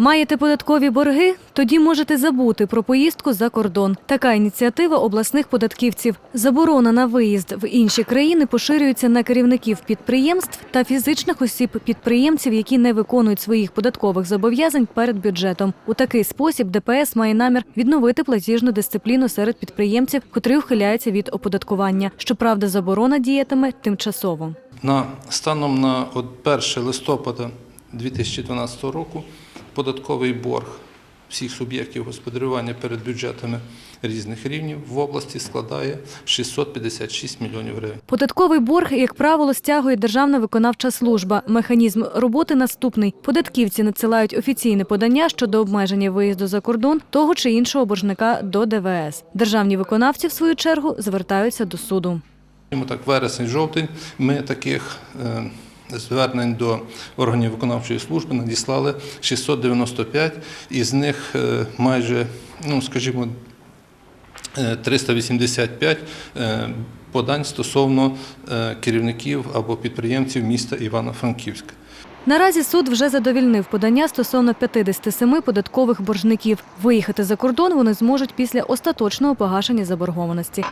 Маєте податкові борги? Тоді можете забути про поїздку за кордон. Така ініціатива обласних податківців. Заборона на виїзд в інші країни поширюється на керівників підприємств та фізичних осіб підприємців, які не виконують своїх податкових зобов'язань перед бюджетом. У такий спосіб ДПС має намір відновити платіжну дисципліну серед підприємців, котрі ухиляються від оподаткування. Щоправда, заборона діятиме тимчасово. На станом на от 1 листопада 2012 року податковий борг всіх суб'єктів господарювання перед бюджетами різних рівнів в області складає 656 мільйонів гривень. Податковий борг, як правило, стягує Державна виконавча служба. Механізм роботи наступний: податківці надсилають офіційне подання щодо обмеження виїзду за кордон того чи іншого боржника до ДВС. Державні виконавці, в свою чергу, звертаються до суду. Так, вересень-жовтень ми таких е, звернень до органів виконавчої служби надіслали 695, із них е, майже, ну скажімо, е, 385 е, подань стосовно е, керівників або підприємців міста Івано-Франківська. Наразі суд вже задовільнив подання стосовно 57 податкових боржників. Виїхати за кордон вони зможуть після остаточного погашення заборгованості.